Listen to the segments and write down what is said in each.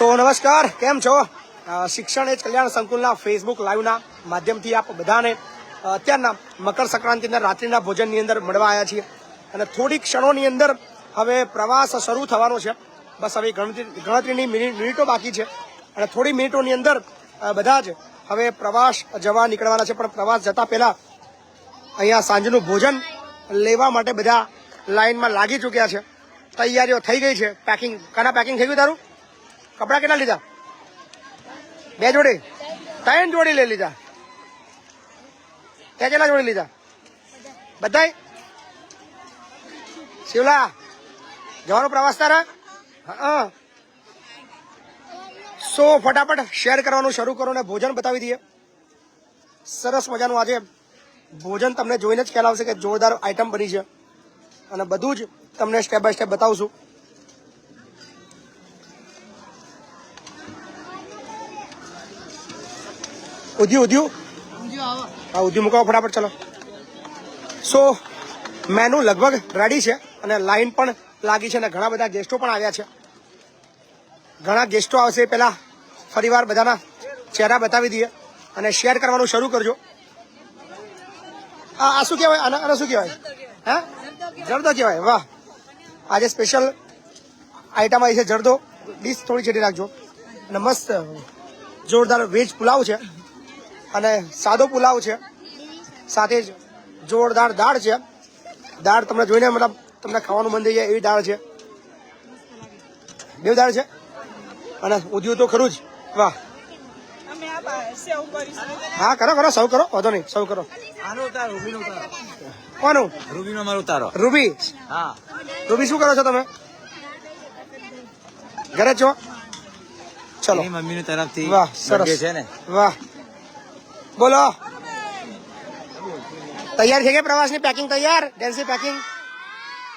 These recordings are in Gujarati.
સો નમસ્કાર, કેમ છો? શિક્ષણ એ કલ્યાણ સંકુલના ફેસબુક લાઈવના માધ્યમથી આપ બધાને અત્યારના મકર સંક્રાંતિના રાત્રિના ભોજનની અંદર મળવા આવ્યા છીએ. અને થોડી ક્ષણોની અંદર હવે પ્રવાસ શરૂ થવાનો છે. બસ હવે ગણતરી, ગણતરીની મિનિ- મિનિટો બાકી છે. અને થોડી મિનિટોની અંદર બધા જ હવે પ્રવાસ જવા નીકળવાના છે. પણ પ્રવાસ જતા પહેલાં અહીંયા સાંજનું ભોજન લેવા માટે બધા લાઈનમાં લાગી ચૂક્યા છે. તૈયારીઓ થઈ ગઈ છે. પેકિંગ, કાના પેકિંગ થઈ ગયું તારું? કપડાં કેટલા લીધા? બે જોડી? ત્રણ જોડી લઈ લીધા. તે કેટલા જોડી લીધા? બધાય? શિવલા, જવાનો પ્રવાસ તારા? હા સો ફટાફટ શેર કરવાનું શરૂ કરો ને ભોજન બતાવી દઈએ. સરસ મજાનું આજે ભોજન તમને જોઈને જ ખ્યાલ આવશે કે જોરદાર આઈટમ બની છે. અને બધું જ તમને સ્ટેપ બાય સ્ટેપ બતાવશું ઉધ્યું ઉધ્યું હા ઉધ્યું મુકાવો ફટાફટ ચલો. સો મેનુ લગભગ રેડી છે અને લાઈન પણ લાગી છે અને ઘણા બધા ગેસ્ટો પણ આવ્યા છે. ઘણા ગેસ્ટો આવશે પહેલાં. ફરીવાર બધાના ચહેરા બતાવી દઈએ અને શેર કરવાનું શરૂ કરજો. આ આ શું કહેવાય? આના આના શું કહેવાય? હે? જરદો કહેવાય. વાહ. આજે સ્પેશિયલ આઈટમ આવી છે જરદો. ડીશ થોડી છેટી રાખજો. અને મસ્ત જોરદાર વેજ પુલાવ છે. અને સાદો પુલાવ છે. સાથે જ જોરદાર દાળ છે. દાળ તમને જોઈને મતલબ તમને ખાવાનું મન થઈ જાય એવી દાળ છે. બે દાળ છે. અને ઉધ્યું તો ખરું જ. વાહ. અમે આ બા- સેવ કરીશું. હા કરો કરો સૌ કરો. વાંધો નહીં સૌ કરો. કોનું રૂબી રૂબીનો ઉતારો. કોનું? રૂબીનો મારો ઉતારો. રૂબી. હા. રૂબી શું કરો છો તમે? ઘરે છો? ચલો. મમ્મી તરફથી વાહ સરસ. છે ને? વાહ. બોલો. તૈયાર થઈ ગઈ પ્રવાસની પેકિંગ તૈયાર? ડેન્સી પેકિંગ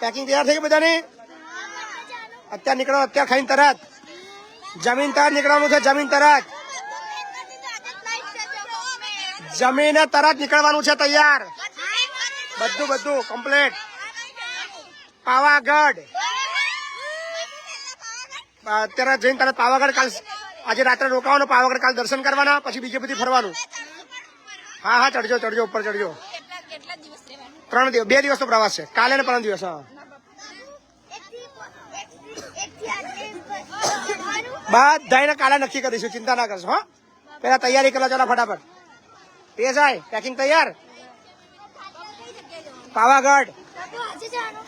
પેકિંગ તૈયાર થઈ ગઈ બધાની? અત્યારે નીકળો, અત્યારે ખાઈને તરત. જમીન તરત નીકળવાનું છે, જમીન તરત. જમીને તરત નીકળવાનું છે તૈયાર. બધું બધું કમ્પ્લીટ પાવાગઢ. અત્યારે જઈને તરત પાવાગઢ કાલ, આજે રાત્રે રોકાવાનું, પાવાગઢ કાલ દર્શન કરવાના, પછી બીજે બધી ફરવાનું. હા હા ચડજો ચડજો ઉપર ચડજો. ત્રણ દિવસ બે દિવસનો પ્રવાસ છે. કાલે ને પરમ દિવસ હા. બધાને કાલે નક્કી કરીશું ચિંતા ના કરશો હા. પેલા તૈયારી કરવા ચાલો ફટાફટ. એ જાય પેકિંગ તૈયાર? પાવાગઢ.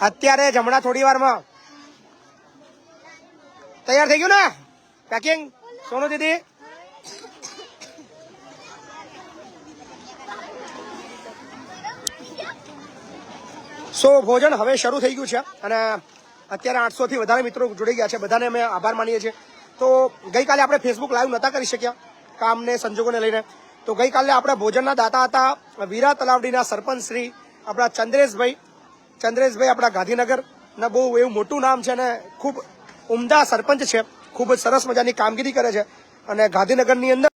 અત્યારે જમણા થોડી વારમાં તૈયાર થઈ ગયું ને? પેકિંગ સોનુ દીદી? સો ભોજન હવે શરૂ થઈ ગયું છે અને અત્યારે આઠસો થી વધારે મિત્રો જોડાઈ ગયા છે. બધાને અમે આભાર માનીએ છીએ. તો ગઈકાલે આપણે ફેસબુક લાઈવ નહોતા કરી શક્યા કામને સંજોગોને લઈને. તો ગઈકાલે આપણા ભોજનના દાતા હતા વીરા તલાવડીના સરપંચ શ્રી, આપણા ચંદ્રેશભાઈ. ચંદ્રેશભાઈ આપણા ગાંધીનગરના બહુ એવું મોટું નામ છે અને ખૂબ ઉમદા સરપંચ છે. ખૂબ જ સરસ મજાની કામગીરી કરે છે. અને ગાંધીનગરની અંદર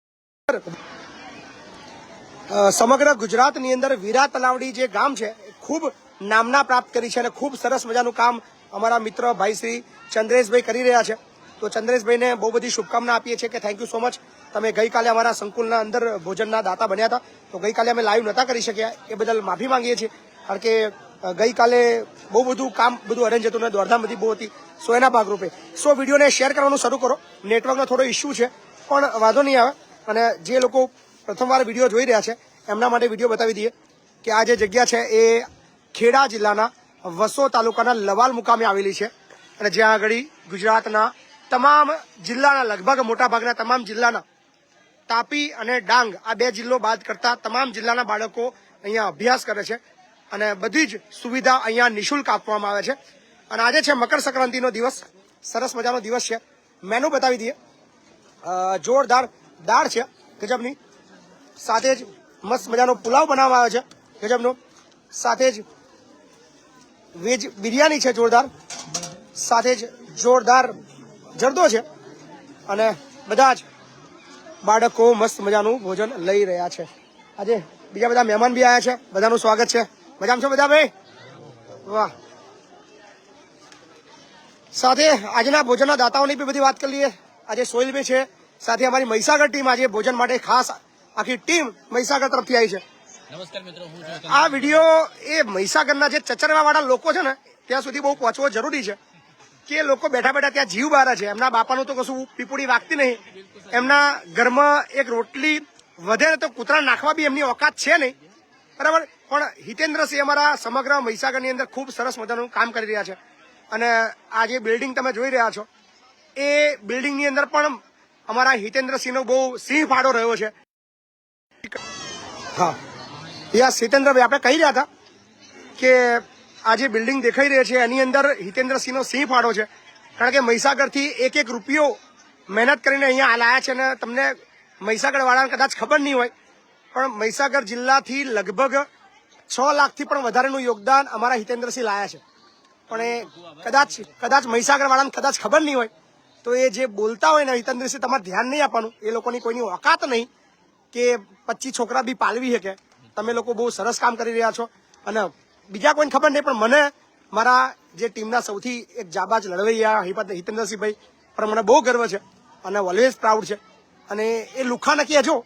સમગ્ર ગુજરાતની અંદર વીરા તલાવડી જે ગામ છે ખૂબ નામના પ્રાપ્ત કરી છે અને ખૂબ સરસ મજાનું કામ અમારા મિત્ર ભાઈ શ્રી ચંદ્રેશભાઈ કરી રહ્યા છે. તો ચંદ્રેશભાઈને બહુ બધી શુભકામના આપીએ છીએ કે થેન્ક યુ સો મચ તમે ગઈકાલે અમારા સંકુલના અંદર ભોજનના દાતા બન્યા હતા. તો ગઈકાલે અમે લાઈવ નહોતા કરી શક્યા. એ બદલ માફી માંગીએ છીએ. કારણ કે ગઈકાલે બહુ બધું કામ, બધું અરેન્જ હતું ને દોડધામ બધી બહુ હતી. સો એના ભાગરૂપે. સો વિડીયોને શેર કરવાનું શરૂ કરો. નેટવર્કનો થોડો ઇસ્યુ છે. પણ વાંધો નહીં આવે. અને જે લોકો પ્રથમવાર વીડિયો જોઈ રહ્યા છે, એમના માટે વીડિયો બતાવી દઈએ કે આ જે જગ્યા છે એ ખેડા જિલ્લાના વસો તાલુકાના લવાલ મુકામે આવેલી છે. અને જ્યાં આગળ ગુજરાતના તમામ જિલ્લાના લગભગ મોટાભાગના તમામ જિલ્લાના તાપી અને ડાંગ આ બે જિલ્લો બાદ કરતા તમામ જિલ્લાના બાળકો અહીંયા અભ્યાસ કરે છે. અને બધી જ સુવિધા અહીંયા નિઃશુલ્ક આપવામાં આવે છે. અને આજે છે મકર સંક્રાંતિનો દિવસ. સરસ મજાનો દિવસ છે. મેનુ બતાવી દઈએ. જોરદાર દાળ છે ગજબની. સાથે જ મસ્ત મજાનો પુલાવ બનાવવામાં આવે છે ગજબનો. સાથે જ વેજ બિરયાની છે જોરદાર. સાથે જ જોરદાર જરદો છે. અને બધા જ બાળકો મસ્ત મજાનું ભોજન લઈ રહ્યા છે. આજે બીજા બધા મહેમાન બી આવ્યા છે. બધાનું સ્વાગત છે. મજામાં છો બધા ભાઈ? વાહ. સાથે આજના ભોજનના દાતાઓની બી બધી વાત કરી લઈએ. આજે સોહિલભાઈ છે. સાથે અમારી મહીસાગર ટીમ આજે ભોજન માટે ખાસ આખી ટીમ મહીસાગર તરફથી આવી છે. નમસ્કાર મિત્રો હું આ વીડિયો એ મહીસાગરના જે ચચરવાવાળા લોકો છે ને ત્યાં સુધી બહુ પહોંચવો જરૂરી છે. કે લોકો બેઠા બેઠા ત્યાં જીવ બારા છે. એમના બાપાનું તો કશું પીપુડી વાગતી નહીં. એમના ઘરમાં એક રોટલી વધે તો કૂતરા નાખવા બી એમની ઓકાત છે નહીં. બરાબર? પણ હિતેન્દ્રસિંહ અમારા સમગ્ર મહીસાગરની અંદર ખૂબ સરસ મજાનું કામ કરી રહ્યા છે. અને આ જે બિલ્ડિંગ તમે જોઈ રહ્યા છો એ બિલ્ડિંગની અંદર પણ અમારા હિતેન્દ્રસિંહનો બહુ સિંહ ફાળો રહ્યો છે. હા. યસ સિતેન્દ્રભાઈ, આપણે કહી રહ્યા હતા કે આ જે બિલ્ડિંગ દેખાઈ રહી છે, એની અંદર હિતેન્દ્રસિંહનો સિંહ ફાળો છે. કારણ કે મહીસાગરથી એક એક રૂપિયો મહેનત કરીને અહીંયા લાયા છે અને તમને મહીસાગર વાળાને કદાચ ખબર નહીં હોય, પણ મહીસાગર જિલ્લાથી લગભગ છ લાખથી પણ વધારેનું યોગદાન અમારા હિતેન્દ્રસિંહ લાયા છે. પણ એ કદાચ કદાચ મહીસાગર વાળાને કદાચ ખબર નહીં હોય, તો એ જે બોલતા હોય ને હિતેન્દ્રસિંહ, તમારે ધ્યાન નહીં આપવાનું. એ લોકોની કોઈની ઓકાત નહીં કે પચીસ છોકરા બી પાલવી શકે તમે લોકો બહુ સરસ કામ કરી રહ્યા છો. અને બીજા કોઈને ખબર નહીં, પણ મને મારા જે ટીમના સૌથી એક જાબાજ લડવૈયા હિપત હિતેન્દ્રસિંહભાઈ પર મને બહુ ગર્વ છે અને ઓલવેઝ પ્રાઉડ છે. અને એ લુખા નક્કી હજો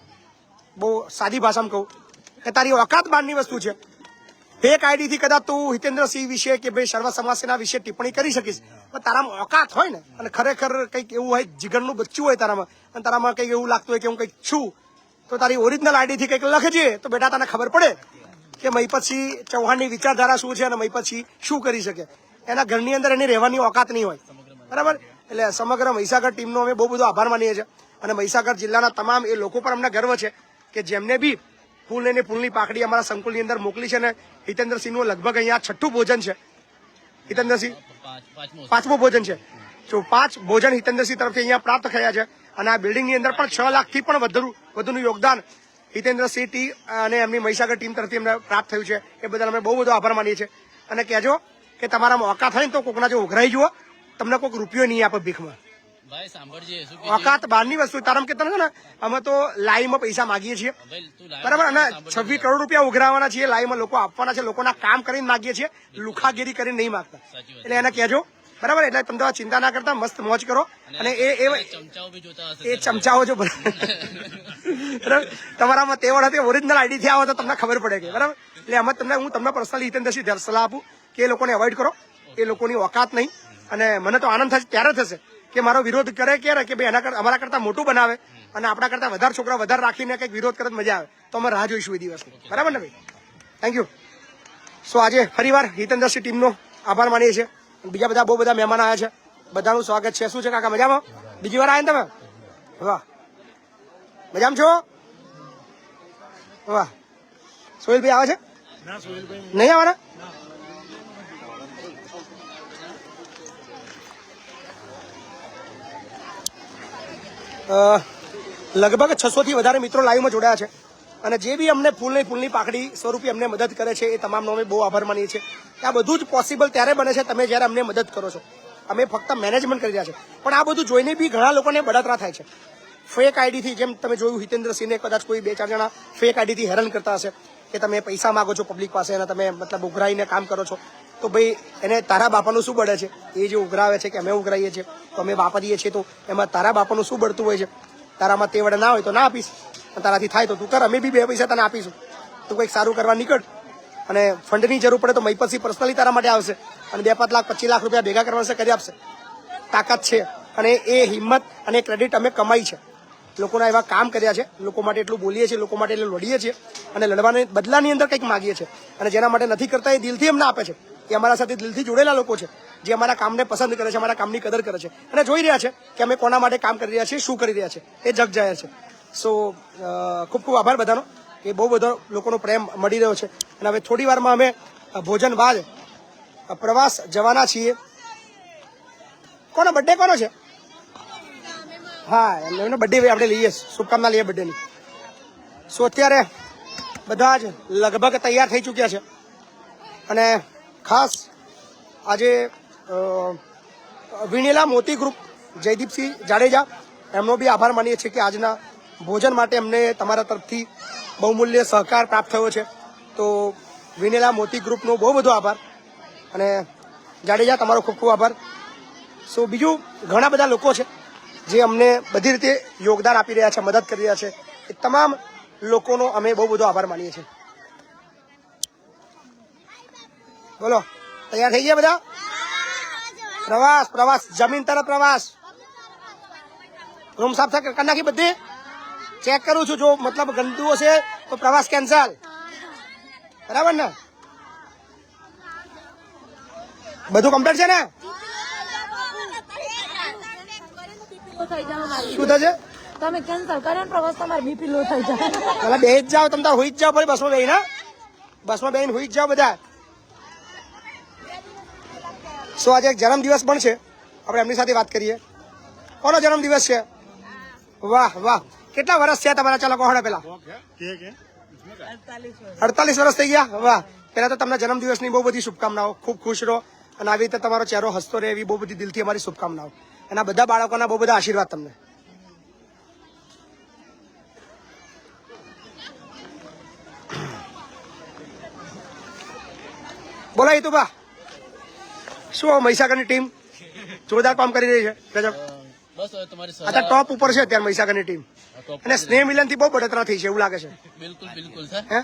બહુ સાદી ભાષામાં કહું કે તારી ઓકાત બહારની વસ્તુ છે. ફેક આઈડીથી કદાચ તું હિતેન્દ્રસિંહ વિશે કે ભાઈ સર્વ સમાજના વિશે ટિપ્પણી કરી શકીશ. પણ તારામાં ઓકાત હોય ને, અને ખરેખર કંઈક એવું હોય, જીગરનું બચ્ચું હોય તારામાં, અને તારામાં કંઈક એવું લાગતું હોય કે હું કંઈક છું તો તારી ઓરિજિનલ આઈડી થી કંઈક લખજે તો બેટા તને ખબર પડે કે મહીપતસિંહ ચૌહાણની વિચારધારા શું છે અને મહીપતસિંહ શું કરી શકે. એના ઘરની અંદર એની રહેવાની ઓકાત નહીં હોય. બરાબર? એટલે સમગ્ર મહીસાગર ટીમનો અમે બહુ બધો આભાર માનીએ છીએ. અને મહીસાગર જિલ્લાના તમામ એ લોકો પર અમને ગર્વ છે કે જેમને બી ફૂલ લઈને ફૂલની પાકડી અમારા સંકુલની અંદર મોકલી છે અને હિતેન્દ્રસિંહનું લગભગ અહીંયા છઠ્ઠું ભોજન છે. હિતેન્દ્રસિંહ? પાંચમું ભોજન છે. જો પાંચ ભોજન હિતેન્દ્રસિંહ તરફથી અહીંયા પ્રાપ્ત થયા છે. અને આ બિલ્ડિંગની અંદર પણ છ લાખથી પણ વધુ વધુનું યોગદાન હિતેન્દ્રસિંહ ટી અને એમની મહીસાગર ટીમ તરફથી અમને પ્રાપ્ત થયું છે. એ બદલ અમે બહુ બધો આભાર માનીએ છીએ. અને કહેજો કે તમારા મોકા થાય ને તો કોકના જો ઉઘરાઈ જુઓ તમને કોઈક રૂપિયો નહીં આપે ભીખમાં. ભાઈ સાંભળજે ઓકાત બહારની વસ્તુ તારામ કે તને અમે તો લાઈવમાં પૈસા માગીએ છીએ. બરાબર? અને છવ્વીસ કરોડ રૂપિયા ઉઘરાવાના છીએ લાઈવમાં લોકો આપવાના છે લોકોના કામ કરીને માગીએ છીએ. લુખાગીરી કરીને નહીં માગતા. એટલે એને કહેજો બરાબર? એટલે તમે તો ચિંતા ના કરતા મસ્ત મોજ કરો. અને એ એ એ ચમચાઓ જો બરાબર? તમારામાં તેવડ હતી ઓરિજિનલ આઈડી થયા આવો તો તમને ખબર પડે કે બરાબર? એટલે આમાં તમને હું તમને પર્સનલી હિતેન્દ્રસિંહ સલાહ આપું કે એ લોકોને અવોઇડ કરો. એ લોકોની ઓકાત નહીં. અને મને તો આનંદ થશે ત્યારે થશે કે મારો વિરોધ કરે ક્યારે? કે ભાઈ એના કરતા અમારા કરતા મોટું બનાવે. અને આપણા કરતા વધારે છોકરા વધારે રાખીને કંઈક વિરોધ કરે મજા આવે. તો અમે રાહ જોઈશું એ દિવસની બરાબર ને ભાઈ? થેન્ક યુ સો આજે ફરીવાર હિતેન્દ્રસિંહ ટીમનો આભાર માનીએ છીએ. બીજા બધા બહુ બધા મહેમાન આવ્યા છે. બધાનું સ્વાગત છે. શું છે કાકા, મજામાં? બીજી વાર આવ્યા તમે? વાહ. મજામાં છો? વાહ. સોહિલભાઈ આવે છે? નહીં આવવાના? લગભગ છસો થી વધારે મિત્રો લાઈવમાં જોડાયા છે. અને જે બી અમને ફૂલની ફૂલની પાકડી સ્વરૂપે અમને મદદ કરે છે એ તમામનો અમે બહુ આભાર માનીએ છીએ. આ બધું જ પોસિબલ ત્યારે બને છે તમે જ્યારે અમને મદદ કરો છો. અમે ફક્ત મેનેજમેન્ટ કરી રહ્યા છે પણ આ બધું જોઈને બી ઘણા લોકોને બળતરા થાય છે. ફેક આઈડીથી જેમ તમે જોયું હિતેન્દ્રસિંહને કદાચ કોઈ બે, ચાર જણા ફેક આઈડીથી હેરાન કરતા હશે કે તમે પૈસા માગો છો પબ્લિક પાસે અને તમે મતલબ ઉઘરાઈને કામ કરો છો. તો ભાઈ, એને તારા બાપાનું શું બળે છે? એ જે ઉઘરાવે છે કે અમે ઉઘરાઈએ છીએ? તો અમે વાપરીએ છીએ તો એમાં તારા બાપાનું શું બળતું હોય છે? તારામાં તે વડે ના હોય તો ના આપીશ. તારાથી થાય તો તું કર, અમે બી બે પૈસા તને આપીશું. તું કંઈક સારું કરવા નીકળ. અને ફંડની જરૂર પડે તો મહીપતસિંહ પર્સનલી તારા માટે આવશે. અને બે પાંચ લાખ, પચીસ લાખ રૂપિયા ભેગા કરવા કરી આપશે. તાકાત છે. અને એ હિંમત અને ક્રેડિટ અમે કમાઈ છે. લોકોના એવા કામ કર્યા છે. લોકો માટે એટલું બોલીએ છીએ, લોકો માટે એટલું લડીએ છીએ. અને લડવાને બદલાની અંદર કંઈક માગીએ છીએ. અને જેના માટે નથી કરતા એ દિલથી અમને આપે છે. એ અમારા સાથે દિલથી જોડેલા લોકો છે. જે અમારા કામને પસંદ કરે છે, અમારા કામની કદર કરે છે. અને જોઈ રહ્યા છે કે અમે કોના માટે કામ કરી રહ્યા છીએ, શું કરી રહ્યા છે. એ જગ જાહેર છે સો ખૂબ ખૂબ આભાર બધાનો. એ બહુ બધો લોકોનો પ્રેમ મળી રહ્યો છે. અને હવે થોડી વારમાં અમે ભોજન બાદ પ્રવાસ જવાના છીએ. કોનો બર્થડે કોનો છે? હા એમને બર્થડે આપણે લઈએ શુભકામના લઈએ બર્થડેની સો અત્યારે બધા જ લગભગ તૈયાર થઈ ચૂક્યા છે. અને ખાસ આજે અ, વિણેલા મોતી ગ્રુપ જયદીપસિંહ જાડેજા એમનો બી આભાર માનીએ છીએ કે આજના ભોજન માટે અમને તમારા તરફથી બહુમૂલ્ય સહકાર પ્રાપ્ત થયો છે. તો વિનેલા મોતી ગ્રુપનો બહુ બધો આભાર. અને જાડેજા, તમારો ખૂબ ખૂબ આભાર. સો બીજું, ઘણા બધા લોકો છે જે અમને બધી રીતે યોગદાન આપી રહ્યા છે, મદદ કરી રહ્યા છે. એ તમામ લોકોનો અમે બહુ બધો આભાર માનીએ છીએ. બોલો, તૈયાર થઈ ગયા બધા? પ્રવાસ પ્રવાસ, જમીન તરફ પ્રવાસ. રૂમ સાફ કરી નાખી બધી? ચેક કરું છું જો મતલબ ગંદુ હશે તો પ્રવાસ કેન્સલ બરાબર ને? બધું કમ્પ્લીટ છે ને? શું થશે? તમે કેન્સલ કરે પ્રવાસ તમારે બીપી લો થઈ જાય. પેલા બે જ જાઓ તમે તાર હુઈ જ જાઓ ભાઈ બસમાં બેહીને બસમાં બેહીને હુઈ જ જાઓ બધા. સો આજે એક જન્મદિવસ પણ છે? આપણે એમની સાથે વાત કરીએ. કોનો જન્મદિવસ છે? વાહ વાહ. કેટલા વર્ષ થયા તમારા ચાલો કોહડા પેલા? અડતાલીસ વર્ષ થઈ ગયા? વાહ. પેલા તો તમને જન્મદિવસની બહુ બધી શુભકામનાઓ. ખૂબ ખુશ રહો. અને આવી રીતે તમારો ચહેરો હસતો રહે એવી બહુ બધી દિલથી અમારી શુભકામનાઓ. અને બધા બાળકોના બહુ બધા આશીર્વાદ તમને. બોલા હિતુભા. શું મહીસાગરની ટીમ? જોરદાર કામ કરી રહી છે. ગજબ બસ તમારી ટોપ ઉપર છે અત્યારે મહીસાગરની ટીમ. અને સ્નેહ મિલનથી બહુ બળતરા થઈ છે એવું લાગે છે. બિલકુલ બિલકુલ સર. હે?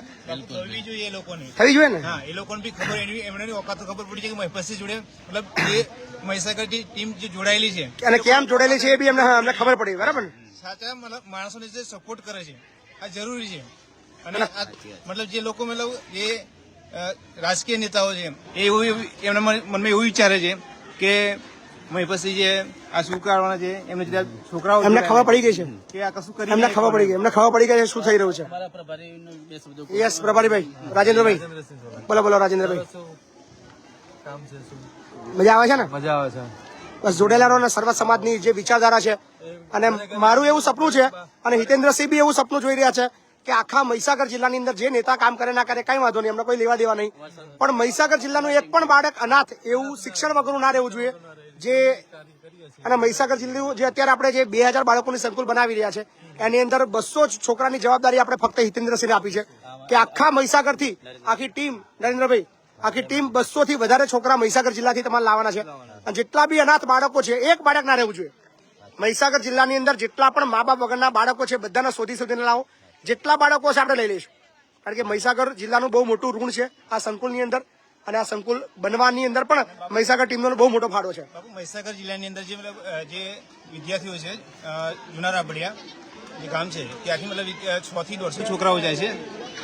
જોઈએ એ લોકોને. થવી જોઈએ ને? હા એ લોકોને બી ખબર એની એમને ઓકાત ખબર પડી છે કે મહિપતસિંહ જોડે મતલબ જે મહીસાગર જે ટીમ જે જોડાયેલી છે અને કેમ જોડાયેલી છે એ બી અમને અમને ખબર પડી બરાબર ને? સાચા મતલબ માણસોને જે સપોર્ટ કરે છે. આ જરૂરી છે. અને મતલબ જે લોકો મતલબ જે રાજકીય નેતાઓ છે એ એવું એવું- એમના મન- મનમાં એવું વિચારે છે કે મહિપતસિંહ જે આ શું કરવાના છે એમને જે છોકરાઓ એમને ખબર પડી ગઈ છે. કે આ કશું કરી એમને ખબર પડી ગઈ. એમને ખબર પડી ગઈ છે શું થઈ રહ્યું છે. યસ પ્રભારીભાઈ. રાજેન્દ્રભાઈ. બોલો બોલો રાજેન્દ્રભાઈ. મજા આવે છે ને? મજા આવે છે. બસ જોડેલાનો અને સર્વ સમાજની જે વિચારધારા છે અને મારું એવું સપનું છે અને હિતેન્દ્રસિંહ બી એવું સપનું જોઈ રહ્યા છે કે આખા મહીસાગર જિલ્લાની અંદર જે નેતા કામ કરે ના કરે કઈ વાંધો નહીં એમને કોઈ લેવા દેવા નહીં. પણ મહીસાગર જિલ્લાનું એક પણ બાળક અનાથ એવું શિક્ષણ વગરનું ના રહેવું જોઈએ. જે અને મહીસાગર જિલ્લો જે અત્યારે આપણે જે બે હજાર બાળકોની સંકુલ બનાવી રહ્યા છે, એની અંદર બસો છોકરાની જવાબદારી આપણે ફક્ત હિતેન્દ્રસિંહને આપી છે. કે આખા મહીસાગરથી આખી ટીમ, નરેન્દ્રભાઈ, આખી ટીમ બસો થી વધારે છોકરા મહીસાગર જિલ્લાથી તમારે લાવવાના છે. અને જેટલા બી અનાથ બાળકો છે, એક બાળક ના રહેવું જોઈએ. મહીસાગર જિલ્લાની અંદર જેટલા પણ મા બાપ વગરના બાળકો છે, બધાને શોધી શોધીને લાવો. જેટલા બાળકો છે આપણે લઈ લઈશું. કારણ કે મહીસાગર જિલ્લાનું બહુ મોટું ઋણ છે આ સંકુલની અંદર. અને આ સંકુલ બનવાની અંદર પણ મહીસાગર ટીમનો બહુ મોટો ફાળો છે. મહીસાગર જિલ્લાની અંદર જે જે વિદ્યાર્થીઓ છે જૂના રાબડિયા, જે ગામ છે, ત્યાંથી મતલબ છ થી દોઢસો છોકરાઓ જાય છે.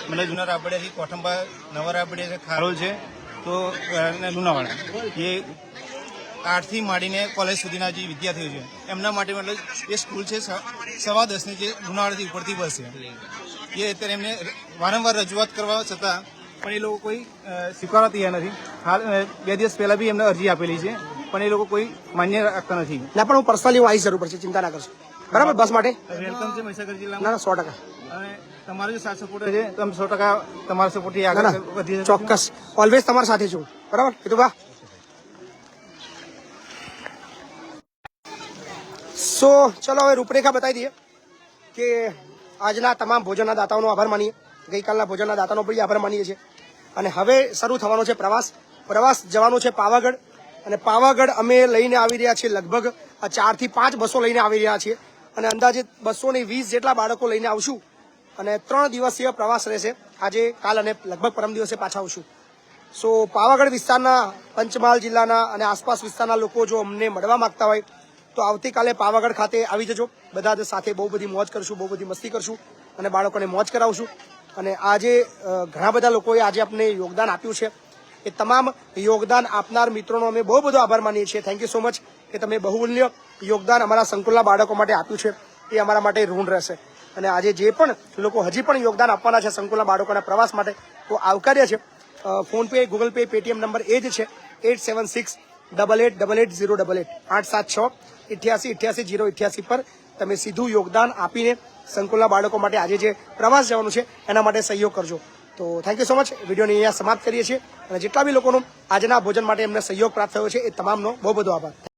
મતલબ જુના રાબડિયાથી કોઠંબા, નવા રાબડિયા છે, ખારોલ છે, તો લુણાવાડા. જે આઠથી માંડીને કોલેજ સુધીના જે વિદ્યાર્થીઓ છે, એમના માટે મતલબ એ સ્કૂલ છે સવા દસની જે લુણાવાડાથી ઉપરથી બસ છે. એ અત્યારે એમને વારંવાર રજૂઆત કરવા છતાં પણ એ લોકો કોઈ સ્વીકારવા તૈયાર નથી. હાલ બે દિવસ પહેલા બી એમને અરજી આપેલી છે પણ એ લોકો કોઈ માન્ય રાખતા નથી. ના પણ હું પર્સનલી હું આવીશ જરૂર પડશે ચિંતા ના કરશો. બરાબર? બસ માટે? વેલકમ છે મહીસાગર જિલ્લામાં. ના સો ટકા. અને તમારો જે સાથ સપોર્ટ છે તો સો ટકા તમારા સપોર્ટથી આગળ વધી ચોક્કસ. ઓલવેઝ તમારી સાથે છું. બરાબર? કીધું બા? સો ચલો હવે રૂપરેખા બતાવી દઈએ કે આજના તમામ ભોજનના દાતાઓનો આભાર માનીએ. ગઈકાલના ભોજનના દાતાનો પણ આભાર માનીએ છીએ. અને હવે શરૂ થવાનો છે પ્રવાસ. પ્રવાસ જવાનો છે પાવાગઢ. અને પાવાગઢ અમે લઈને આવી રહ્યા છીએ લગભગ ચારથી પાંચ બસો લઈને આવી રહ્યા છીએ. અને અંદાજે બસો ને વીસ જેટલા બાળકો લઈને આવશું. અને ત્રણ દિવસીય પ્રવાસ રહેશે. આજે, કાલ અને લગભગ પરમ દિવસે પાછા આવશું. સો, પાવાગઢ વિસ્તારના પંચમહાલ જિલ્લાના અને આસપાસ વિસ્તારના લોકો જો અમને મળવા માંગતા હોય, તો આવતીકાલે પાવાગઢ ખાતે આવી જજો. બધા જ સાથે બહુ બધી મોજ કરશું, બહુ બધી મસ્તી કરશું અને બાળકોને મોજ કરાવશું. અને આજે ઘણા બધા લોકોએ આજે આપને યોગદાન આપ્યું છે. એ તમામ યોગદાન આપનાર મિત્રોનો અમે બહુ બધો આભાર માનીએ છીએ. થેન્ક યુ સો મચ કે તમે બહુમૂલ્ય યોગદાન અમારા સંકુલના બાળકો માટે આપ્યું છે. એ અમારા માટે ઋણ રહેશે. અને આજે જે પણ લોકો હજી પણ યોગદાન આપવાના છે સંકુલના બાળકોના પ્રવાસ માટે, તો આવકાર્ય છે. PhonePe, Google Pay, Paytm number એ જ છે. Eight seven six double eight double eight zero double eight આઠ સાત છ ઇઠ્યાસી ઇઠ્યાસી જીરો ઇઠ્યાસી પર તમે સીધું યોગદાન આપીને સંકુલના બાળકો માટે આજે જે પ્રવાસ જવાનું છે, એના માટે સહયોગ કરજો. તો થેન્ક યુ સો મચ વિડીયોની અહીંયા સમાપ્ત કરીએ છીએ. અને જેટલા બી લોકોનો આજના ભોજન માટે એમને સહયોગ પ્રાપ્ત થયો છે, એ તમામનો બહુ બધો આભાર.